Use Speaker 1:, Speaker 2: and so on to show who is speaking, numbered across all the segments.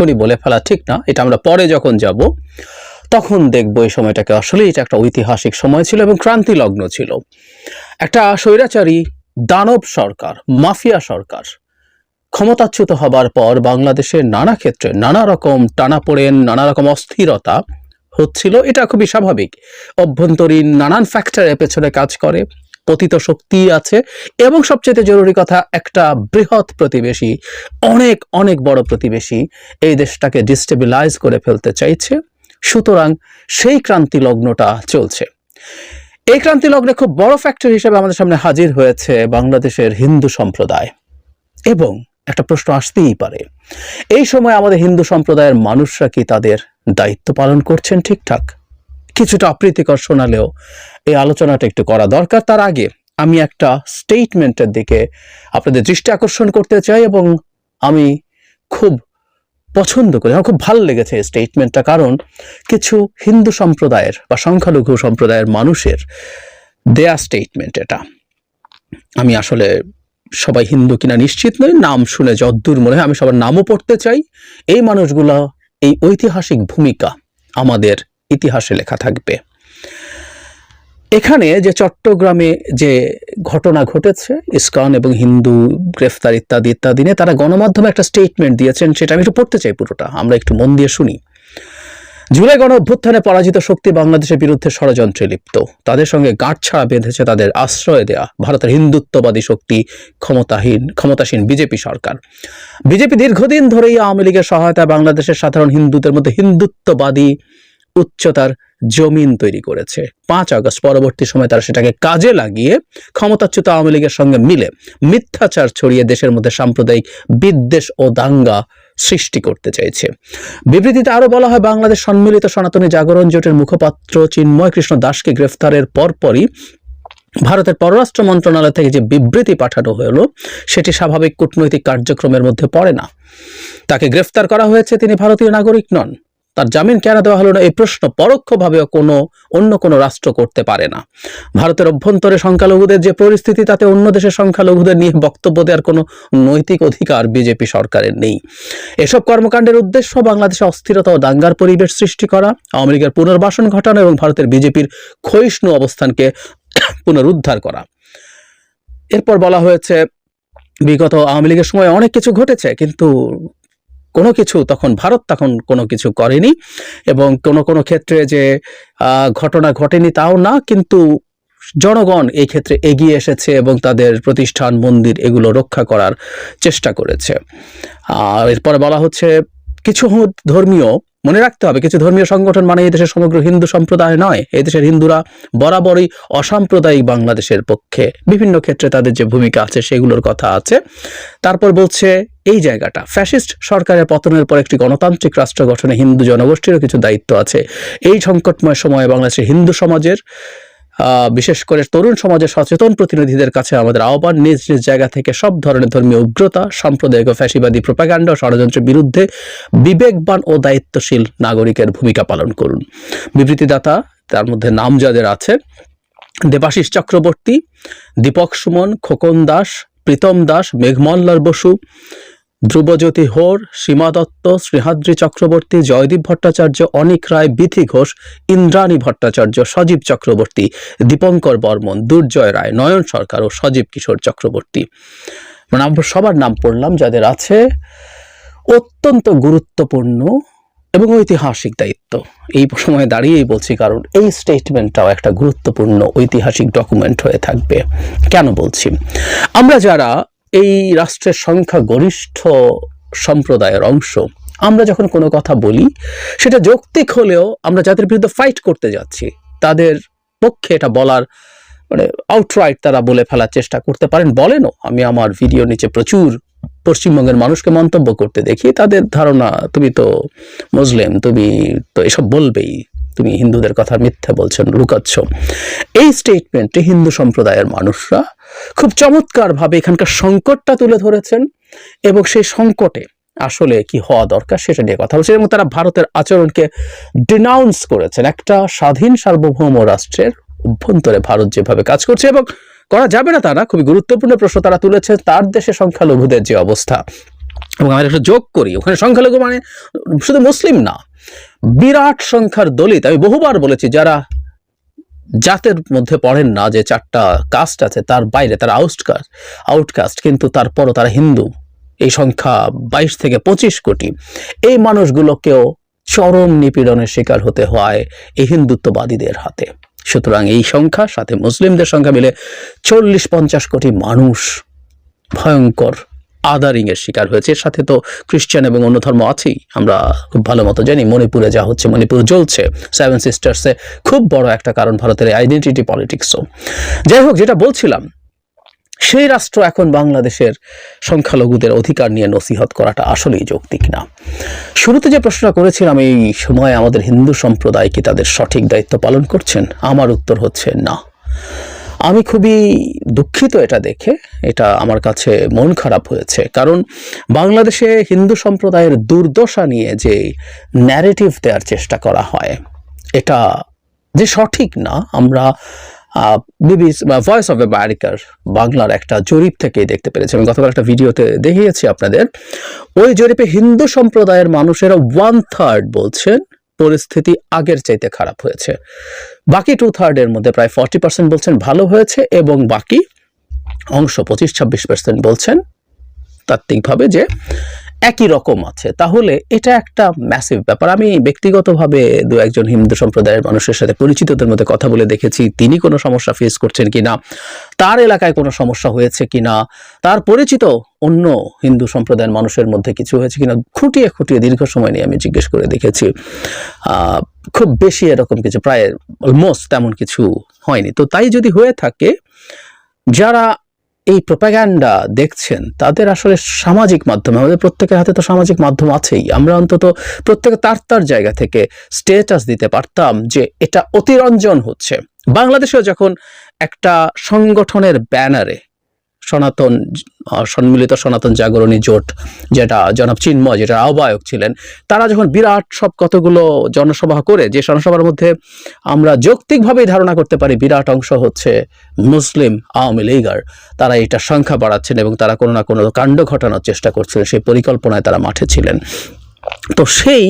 Speaker 1: এখনই বলে ফেলা ঠিক না, এটা আমরা পরে যখন যাব, তখন দেখব এই সময়টাকে আসলে এটা একটা ঐতিহাসিক সময় ছিল এবং ক্রান্তি লগ্ন ছিল। একটা স্বৈরাচারী দানব সরকার, মাফিয়া সরকার, ক্ষমতাচ্যুত হবার পর বাংলাদেশের নানা ক্ষেত্রে নানা রকম টানাপোড়েন, নানা রকম অস্থিরতা হচ্ছিল। এটা খুবই স্বাভাবিক। অভ্যন্তরীণ নানান ফ্যাক্টরের পেছনে কাজ করে। পতিত শক্তি আছে। এবং সবচেয়ে জরুরি কথা, একটা বৃহৎ প্রতিবেশী, অনেক অনেক বড় প্রতিবেশী এই দেশটাকে ডিস্টেবিলাইজ করে ফেলতে চাইছে। সুতরাং সেই ক্রান্তি লগ্নটা চলছে। এই ক্রান্তি লগ্নে খুব বড় ফ্যাক্টর হিসেবে আমাদের সামনে হাজির হয়েছে বাংলাদেশের হিন্দু সম্প্রদায়। এবং একটা প্রশ্ন আসতেই পারে, এই সময় আমাদের হিন্দু সম্প্রদায়ের মানুষরা কি তাদের দায়িত্ব পালন করছেন ঠিকঠাক? কিছুটা অপ্রীতিকর শোনালেও এই আলোচনাটা একটু করা দরকার। তার আগে আমি একটা স্টেটমেন্টের দিকে আপনাদের দৃষ্টি আকর্ষণ করতে চাই এবং আমি খুব পছন্দ করি, আমার খুব ভালো লেগেছে এই স্টেটমেন্টটা কারণ কিছু হিন্দু সম্প্রদায়ের বা সংখ্যালঘু সম্প্রদায়ের মানুষের দেয়া স্টেটমেন্ট এটা। আমি আসলে সবাই হিন্দু কিনা নিশ্চিত নই, নাম শুনে যদ্দূর মনে হয় আমি সবার নামও পড়তে চাই। এই মানুষগুলো এই ঐতিহাসিক ভূমিকা আমাদের ইতিহাসে লেখা থাকবে। এখানে যে চট্টগ্রামে যে ঘটনা ঘটেছে, ইসকন এবং হিন্দু গ্রেফতার ইত্যাদি ইত্যাদি নিয়ে তারা গণমাধ্যমে একটা স্টেটমেন্ট দিয়েছেন, সেটা আমি একটু পড়তে চাই পুরোটা, আমরা একটু মন দিয়ে শুনি। জুলাই গণ অভ্যুত্থানে পরাজিত শক্তি বাংলাদেশের বিরুদ্ধে ষড়যন্ত্রে লিপ্ত। তাদের সঙ্গে গাঁটছাড়া বেঁধেছে তাদের আশ্রয় দেয়া ভারতের হিন্দুত্ববাদী শক্তি, ক্ষমতাহীন, ক্ষমতাসীন বিজেপি সরকার। বিজেপি দীর্ঘদিন ধরেই আওয়ামী লীগের সহায়তায় বাংলাদেশের সাধারণ হিন্দুদের মধ্যে হিন্দুত্ববাদী উচ্চতার জমিন তৈরি করেছে। পাঁচ আগস্ট পরবর্তী সময় তারা সেটাকে কাজে লাগিয়ে ক্ষমতাচ্যুত আওয়ামী লীগের সঙ্গে মিলে মিথ্যাচার ছড়িয়ে দেশের মধ্যে সাম্প্রদায়িক বিদ্বেষ ও দাঙ্গা সৃষ্টি করতে চাইছে। বিবৃতিতে আরও বলা হয়, বাংলাদেশ সম্মিলিত সনাতনী জাগরণ জোটের মুখপাত্র চিন্ময় কৃষ্ণ দাসকে গ্রেফতারের পরপরই ভারতের পররাষ্ট্র মন্ত্রণালয় থেকে যে বিবৃতি পাঠানো হলো, সেটি স্বাভাবিক কূটনৈতিক কার্যক্রমের মধ্যে পড়ে না। তাকে গ্রেফতার করা হয়েছে তিনি ভারতীয় নাগরিক নন। তার জামিন কেন দেওয়া হলো না, এই প্রশ্ন পরোক্ষভাবেও কোনো, অন্য কোনো রাষ্ট্র করতে পারে না। ভারতের অভ্যন্তরে সংখ্যালঘুদের যে পরিস্থিতি, তাতে অন্য দেশের সংখ্যালঘুদের নিয়ে বক্তব্য দেওয়ার কোনো নৈতিক অধিকার বিজেপি সরকারের নেই। এসব কর্মকাণ্ডের উদ্দেশ্য বাংলাদেশে অস্থিরতা ও দাঙ্গার পরিবেশ সৃষ্টি করা, আওয়ামী লীগের পুনর্বাসন ঘটানো এবং ভারতের বিজেপির ক্ষয়িষ্ণু অবস্থানকে পুনরুদ্ধার করা। এরপর বলা হয়েছে, বিগত আওয়ামী লীগের সময় অনেক কিছু ঘটেছে, কিন্তু কোনো কিছু তখন ভারত তখন কোনো কিছু করেনি এবং কোনো কোনো ক্ষেত্রে যে ঘটনা ঘটেনি তাও না, কিন্তু জনগণ এই ক্ষেত্রে এগিয়ে এসেছে এবং তাদের প্রতিষ্ঠান, মন্দির এগুলো রক্ষা করার চেষ্টা করেছে। আর এরপরে বলা হচ্ছে কিছু ধর্মীয় মনে রাখতে হবে, কিছু ধর্মীয় সংগঠন মানে এই দেশের সমগ্র হিন্দু সম্প্রদায় নয়, এই দেশের হিন্দুরা বরাবরই অসাম্প্রদায়িক বাংলাদেশের পক্ষে। বিভিন্ন ক্ষেত্রে তাদের যে ভূমিকা আছে সেগুলোর কথা আছে। তারপর বলছে, এই জায়গাটা, ফ্যাসিস্ট সরকারের পতনের পর একটি গণতান্ত্রিক রাষ্ট্র গঠনে হিন্দু জনগোষ্ঠীরও কিছু দায়িত্ব আছে। এই সংকটময় সময়ে বাংলাদেশের হিন্দু সমাজের বিশেষ করে তরুণ সমাজের সচেতন প্রতিনিধিদের কাছে আমাদের আহ্বান, নিজ নিজ জায়গা থেকে সব ধরনের ধর্মীয় উগ্রতা, সাম্প্রদায়িক ও ফ্যাসিবাদী প্রোপাগান্ডা ও ষড়যন্ত্রের বিরুদ্ধে বিবেকবান ও দায়িত্বশীল নাগরিকের ভূমিকা পালন করুন। বিবৃতিদাতা, তার মধ্যে নাম যাদের আছে, দেবাশিস চক্রবর্তী, দীপক সুমন, খোকন দাস, প্রীতম দাস, মেঘমল্লার বসু ধ্রুবজ্যোতি হোর, সীমা দত্ত শ্রীহাদ্রি চক্রবর্তী, জয়দীপ ভট্টাচার্য, অনিক রায়, বিথি ঘোষ, ইন্দ্রাণী ভট্টাচার্য, সজীব চক্রবর্তী, দীপঙ্কর বর্মন, দুর্জয় রায়, নয়ন সরকার ও সজীব কিশোর চক্রবর্তী। মানে সবার নাম পড়লাম যাদের আছে অত্যন্ত গুরুত্বপূর্ণ এবং ঐতিহাসিক দায়িত্ব। এই সময়ে দাঁড়িয়েই বলছি, কারণ এই স্টেটমেন্টটাও একটা গুরুত্বপূর্ণ ঐতিহাসিক ডকুমেন্ট হয়ে থাকবে। কেন বলছি? আমরা যারা এই রাষ্ট্রের সংখ্যা গরিষ্ঠ সম্প্রদায়ের অংশ। আমরা যখন কোনো কথা বলি, সেটা যৌক্তিক হলেও আমরা যাদের বিরুদ্ধে ফাইট করতে যাচ্ছি, তাদের পক্ষে এটা বলার মানে আউটরাইট তারা বলে ফেলার চেষ্টা করতে পারেন। বলেনও, আমি আমার ভিডিও নিচে প্রচুর পশ্চিমবঙ্গের মানুষকে মন্তব্য করতে দেখি। তাদের ধারণা, তুমি তো মুসলিম, তুমি তো এসব বলবেই। তুমি হিন্দুদের কথা মিথ্যা বলছেন লুকাচ্ছ। এই স্টেটমেন্টে হিন্দু সম্প্রদায়ের মানুষরা খুব চমৎকারভাবে এখানকার সংকটটা তুলে ধরেছেন এবং সেই সংকটে আসলে কি হওয়া দরকার সেটা নিয়ে কথা বলছেন এবং তারা ভারতের আচরণকে ডিনাউন্স করেছেন। একটা স্বাধীন সার্বভৌম রাষ্ট্রের অভ্যন্তরে ভারত যেভাবে কাজ করছে এবং করা যাবে না তারা খুবই গুরুত্বপূর্ণ প্রশ্ন তারা তুলেছে তার দেশে সংখ্যালঘুদের যে অবস্থা। এবং আমরা একটা যোগ করি, ওখানে সংখ্যালঘু মানে শুধু মুসলিম না, বিরাট সংখ্যার দলিত, আমি বহুবার বলেছি যারা জাতের মধ্যে পড়েন না যে চারটা কাস্ট আছে, তার বাইরে, তারা আউটকাস্ট আউটকাস্ট কিন্তু তারপরও তারা হিন্দু। এই সংখ্যা বাইশ থেকে পঁচিশ কোটি। এই মানুষগুলোকেও চরম নিপীড়নের শিকার হতে হয় এই হিন্দুত্ববাদীদের হাতে। সুতরাং এই সংখ্যা, সাথে মুসলিমদের সংখ্যা মিলে চল্লিশ পঞ্চাশ কোটি মানুষ। ভয়ঙ্কর। আদারিং এর শিকার হয়েছে। এর সাথে তো খ্রিস্টান এবং অন্য ধর্ম আছেই। আমরা খুব ভালো মতো জানি মণিপুরে যা হচ্ছে, মণিপুর জ্বলছে। সেভেন সিস্টার্সে খুব বড় একটা কারণ ভারতের আইডেন্টিটি পলিটিক্সও যাই হোক, যেটা বলছিলাম, সেই রাষ্ট্র এখন বাংলাদেশের সংখ্যালঘুদের অধিকার নিয়ে নসিহত করাটা আসলেই যৌক্তিক না। শুরুতে যে প্রশ্ন করেছিলাম, এই সময়ে আমাদের হিন্দু সম্প্রদায় কি তাদের সঠিক দায়িত্ব পালন করছেন? আমার উত্তর হচ্ছে না। আমি খুবই দুঃখিত এটা দেখে, এটা আমার কাছে মন খারাপ হয়েছে। কারণ বাংলাদেশে হিন্দু সম্প্রদায়ের দুর্দশা নিয়ে যে ন্যারেটিভ দেওয়ার চেষ্টা করা হয়, এটা যে সঠিক না, আমরা বিবিসি, বা ভয়েস অফ আমেরিকার বাংলার একটা জরিপ থেকেই দেখতে পেরেছি। আমি গতকাল একটা ভিডিওতে দেখিয়েছি আপনাদের। ওই জরিপে হিন্দু সম্প্রদায়ের মানুষেরা ওয়ান থার্ড বলছেন পরিস্থিতি আগের চাইতে খারাপ হয়েছে। বাকি টু থার্ডের মধ্যে প্রায় ফর্টি পার্সেন্ট বলছেন ভালো হয়েছে এবং বাকি অংশ পঁচিশ ছাব্বিশ পার্সেন্ট বলছেন তাত্ত্বিকভাবে যে একই রকম আছে। তাহলে এটা একটা ম্যাসিভ ব্যাপার। আমি ব্যক্তিগতভাবে দু একজন হিন্দু সম্প্রদায়ের মানুষের সাথে পরিচিতদের মধ্যে কথা বলে দেখেছি, তিনি কোনো সমস্যা ফেস করছেন কিনা, তার এলাকায় কোনো সমস্যা হয়েছে কিনা, তার পরিচিত অন্য হিন্দু সম্প্রদায়ের মানুষের মধ্যে কিছু হয়েছে কিনা, খুঁটিয়ে খুঁটিয়ে দীর্ঘ সময় নিয়ে আমি জিজ্ঞেস করে দেখেছি। খুব বেশি এরকম কিছু, প্রায় অলমোস্ট তেমন কিছু হয়নি। তো তাই যদি হয়ে থাকে, যারা এই প্রোপাগ্যান্ডা দেখছেন, তাদের আসলে সামাজিক মাধ্যমে, আমাদের প্রত্যেকের হাতে তো সামাজিক মাধ্যম আছেই। আমরা অন্তত প্রত্যেকে তার তার জায়গা থেকে স্টেটাস দিতে পারতাম যে এটা অতিরঞ্জন হচ্ছে। বাংলাদেশেও যখন একটা সংগঠনের ব্যানারে সনাতন সম্মিলিত সনাতন জাগরণী জোট, যেটা জনাব চিন্ময় যেটা আহ্বায়ক ছিলেন, তারা যখন বিরাট সব কতগুলো জনসভা করে, যে জনসভার মধ্যে আমরা যৌক্তিকভাবেই ধারণা করতে পারি বিরাট অংশ হচ্ছে মুসলিম আওয়ামী লীগার, তারা এটা সংখ্যা বাড়াচ্ছেন এবং তারা কোনো না কোনো কাণ্ড ঘটানোর চেষ্টা করছিলেন, সেই পরিকল্পনায় তারা মাঠে ছিলেন। তো সেই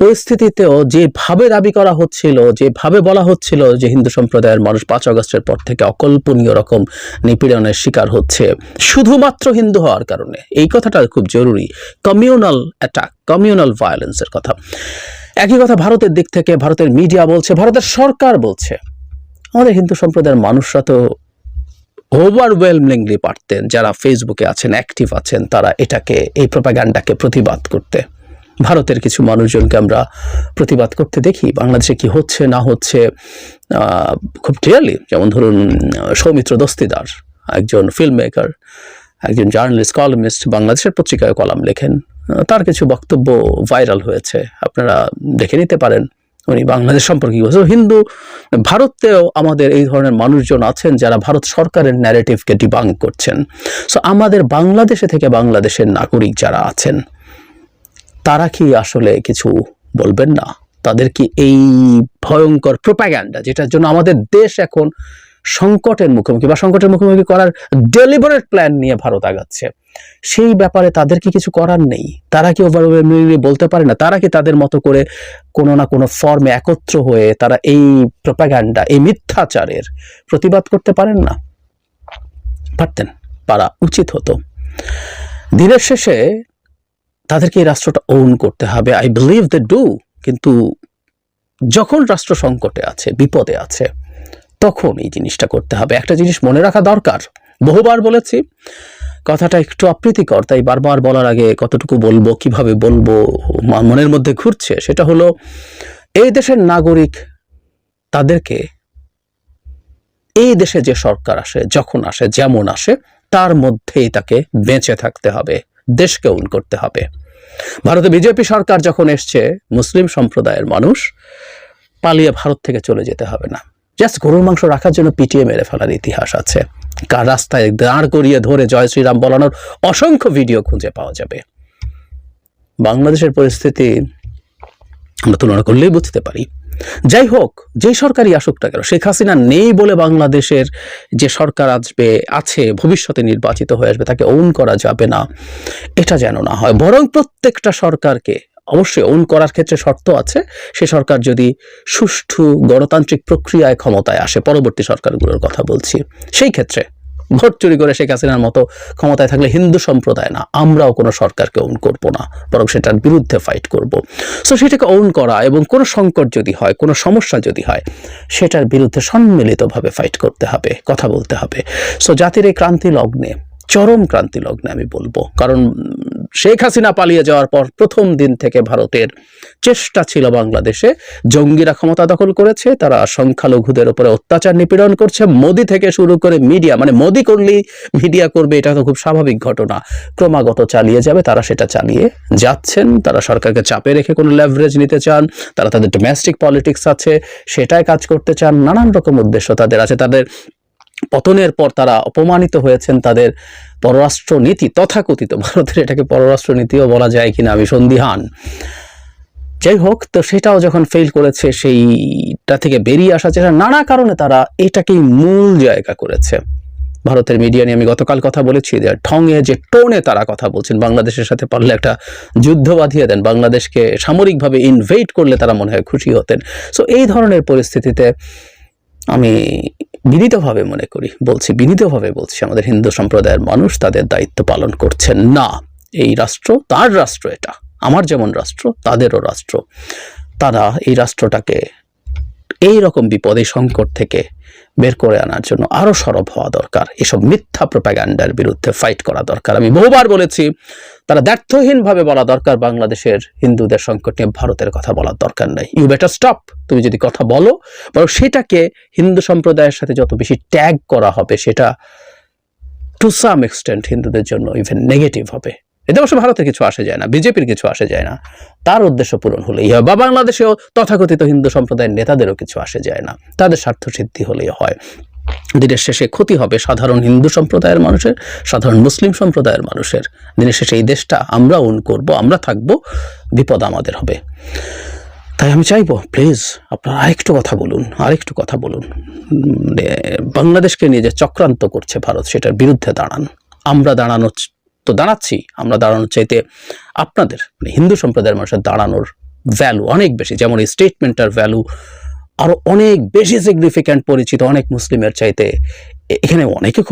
Speaker 1: পরিস্থিতিতেও যেভাবে দাবি করা হচ্ছিল, যেভাবে বলা হচ্ছিল যে হিন্দু সম্প্রদায়ের মানুষ পাঁচ আগস্টের পর থেকে অকল্পনীয় রকম নিপীড়নের শিকার হচ্ছে, শুধুমাত্র হিন্দু হওয়ার কারণে। এই কথাটা খুব জরুরি। কমিউনাল অ্যাটাক, কমিউনাল ভায়োলেন্সের কথা। একই কথা ভারতের দিক থেকে, ভারতের মিডিয়া বলছে, ভারতের সরকার বলছে, আমাদের হিন্দু সম্প্রদায়ের মানুষরা তো ওভারওয়েলমিংলি পারতেন, যারা ফেসবুকে আছেন অ্যাক্টিভ আছেন, তারা এটাকে, এই প্রোপাগান্ডাকে প্রতিবাদ করতে। ভারতের কিছু মানুষজনকে আমরা প্রতিবাদ করতে দেখি। বাংলাদেশে কি হচ্ছে, না হচ্ছে খুব ক্লিয়ারলি যেমন ধরুন সৌমিত্র দস্তিদার, একজন ফিল্ম মেকার একজন জার্নালিস্ট কলামিস্ট বাংলাদেশের পত্রিকায় কলাম লেখেন। তার কিছু বক্তব্য ভাইরাল হয়েছে। আপনারা দেখে নিতে পারেন। উনি বাংলাদেশ সম্পর্কে বলছেন। হিন্দু, ভারতেও আমাদের এই ধরনের মানুষজন আছেন যারা ভারত সরকারের ন্যারেটিভকে ডিবাং করছেন। সো আমাদের বাংলাদেশে থেকে বাংলাদেশের নাগরিক যারা আছেন তারা কি আসলে কিছু বলবেন না? তাদের কি এই ভয়ঙ্কর প্রোপাগ্যান্ডা যেটার জন্য আমাদের দেশ এখন সংকটের মুখোমুখি বা সংকটের মুখোমুখি করার ডেলিভারেট প্ল্যান নিয়ে ভারত আগাচ্ছে? সেই ব্যাপারে তাদের কি কিছু করার নেই? তারা কি ওভারওয়েলমিংলি বলতে পারে না? তারা কি তাদের মতো করে কোনো না কোনো ফর্মে একত্র হয়ে তারা এই প্রোপাগ্যান্ডা এই মিথ্যাচারের প্রতিবাদ করতে পারেন না? পারতেন, পারা উচিত হতো। দিনের শেষে তাদেরকে এই রাষ্ট্রটা ওন করতে হবে। আই বিলিভ দে ডু কিন্তু যখন রাষ্ট্র সংকটে আছে, বিপদে আছে, তখন এই জিনিসটা করতে হবে। একটা জিনিস মনে রাখা দরকার। বহুবার বলেছি, কথাটা একটু অপ্রীতিকর, তাই বারবার বলার আগে কতটুকু বলব, কীভাবে বলব মনের মধ্যে ঘুরছে, সেটা হলো, এই দেশের নাগরিক তাদেরকে এই দেশে যে সরকার আসে, যখন আসে, যেমন আসে, তার মধ্যেই তাকে বেঁচে থাকতে হবে। দেশকে উন করতে হবে। ভারতে বিজেপি সরকার যখন এসছে, মুসলিম সম্প্রদায়ের মানুষ পালিয়ে ভারত থেকে চলে যেতে হবে না। জাস্ট গরুর মাংস রাখার জন্য পিটিয়ে মেরে ফেলার ইতিহাস আছে। কার রাস্তায় দাঁড় করিয়ে ধরে জয় শ্রীরাম বলানোর অসংখ্য ভিডিও খুঁজে পাওয়া যাবে। বাংলাদেশের পরিস্থিতি আমরা তুলনা করলেই বুঝতে পারি। যাই হোক, যে সরকারই আসুক না কেন, শেখ হাসিনা নেই বলে বাংলাদেশের যে সরকার আসবে, আছে, ভবিষ্যতে নির্বাচিত হয়ে আসবে, তাকে ওন করা যাবে না, এটা যেন না হয়। বরং প্রত্যেকটা সরকারকে অবশ্যই ওন করার ক্ষেত্রে শর্ত আছে, সে সরকার যদি সুষ্ঠু গণতান্ত্রিক প্রক্রিয়ায় ক্ষমতায় আসে, পরবর্তী সরকারগুলোর কথা বলছি। সেই ক্ষেত্রে ভোট চুরি করে শেখ হাসিনার মতো ক্ষমতায় থাকলে হিন্দু সম্প্রদায় না, আমরাও কোনো সরকারকে ওন করব না, বরং সেটার বিরুদ্ধে ফাইট করব। সো সেটাকে ওন করা এবং কোনো সংকট যদি হয়, কোনো সমস্যা যদি হয়, সেটার বিরুদ্ধে সম্মিলিতভাবে ফাইট করতে হবে, কথা বলতে হবে। সো জাতির এই ক্রান্তি লগ্নে চরম ক্রান্তি লগ্নে আমি বলব। কারণ শেখ হাসিনা পালিয়ে যাওয়ার পর প্রথম দিন থেকে ভারতের চেষ্টা ছিল বাংলাদেশে। জঙ্গিরা ক্ষমতা দখল করেছে, তারা সংখ্যালঘুদের উপরে অত্যাচার নিপীড়ন করছে। মোদি থেকে শুরু করে মিডিয়া মানে মোদি করলেই মিডিয়া করবে, এটা তো খুব স্বাভাবিক ঘটনা। ক্রমাগত চালিয়ে যাবে, তারা সেটা চালিয়ে যাচ্ছেন। তারা সরকারকে চাপে রেখে কোনো লেভারেজ নিতে চান, তারা তাদের ডোমেস্টিক পলিটিক্স আছে সেটাই কাজ করতে চান, নানান রকম উদ্দেশ্য তাদের আছে। তাদের পতনের পর তারা অপমানিত হয়েছেন তাদের পররাষ্ট্র নীতি তথাকথিত ভারতের এটাকে পররাষ্ট্র নীতিও বলা যায় কিনা আমি সন্দিহান। যাই হোক, তো সেটাও যখন ফেল করেছে, সেইটা থেকে বেরিয়ে আসা চেষ্টা, নানা কারণে তারা এটাকেই মূল জায়গা করেছে। ভারতের মিডিয়া নিয়ে আমি গতকাল কথা বলেছি, যে ঠঙে যে টোনে তারা কথা বলছেন, বাংলাদেশের সাথে পারলে একটা যুদ্ধ বাঁধিয়ে দেন, বাংলাদেশকে সামরিকভাবে ইনভেট করলে তারা মনে হয় খুশি হতেন। সো এই ধরনের পরিস্থিতিতে আমি বিনীতভাবে মনে করি, বলছি বিনীতভাবে বলছি, আমাদের হিন্দু সম্প্রদায়ের মানুষ তাদের দায়িত্ব পালন করছেন না। এই রাষ্ট্র তার রাষ্ট্র এটা, আমার যেমন রাষ্ট্র, তাদেরও রাষ্ট্র। তারা এই রাষ্ট্রটাকে এই রকম বিপদে সংকট থেকে বের করে আনার জন্য আরও সরব হওয়া দরকার। এসব মিথ্যা প্রপাগান্ডার বিরুদ্ধে ফাইট করা দরকার। আমি বহুবার বলেছি, তারা ব্যর্থহীনভাবে বলা দরকার, বাংলাদেশের হিন্দুদের সংকট নিয়ে ভারতের কথা বলার দরকার নাই। ইউ বেটার স্টপ তুমি যদি কথা বলো, বরং সেটাকে হিন্দু সম্প্রদায়ের সাথে যত বেশি ট্যাগ করা হবে, সেটা টু সাম এক্সটেন্ট হিন্দুদের জন্য ইভেন নেগেটিভ হবে। এতে অবশ্য ভারতের কিছু আসে যায় না, বিজেপির কিছু আসে যায় না। তার উদ্দেশ্য পূরণ হলেই হয়, বা বাংলাদেশেও তথাকথিত হিন্দু সম্প্রদায়ের নেতাদেরও কিছু আসে যায় না, তাদের স্বার্থ সিদ্ধি হলেই হয়। দিনের শেষে ক্ষতি হবে সাধারণ হিন্দু সম্প্রদায়ের মানুষের, সাধারণ মুসলিম সম্প্রদায়ের মানুষের। দিনের শেষে এই দেশটা আমরা উন করব, আমরা থাকব, বিপদ আমাদের হবে। তাই আমি চাইব প্লিজ আপনারা আরেকটু কথা বলুন, আরেকটু কথা বলুন। বাংলাদেশকে নিয়ে যে চক্রান্ত করছে ভারত, সেটার বিরুদ্ধে দাঁড়ান। আমরা দাঁড়ানো চ- তো দাঁড়াচ্ছি, আমরা দাঁড়ানোর চাইতে আপনাদের মানে হিন্দু সম্প্রদায়ের মানুষের দাঁড়ানোর ভ্যালু অনেক বেশি। যেমন এই স্টেটমেন্টটার ভ্যালু আরও অনেক বেশি সিগনিফিক্যান্ট পরিচিত, অনেক মুসলিমের চাইতে এখানে অনেকে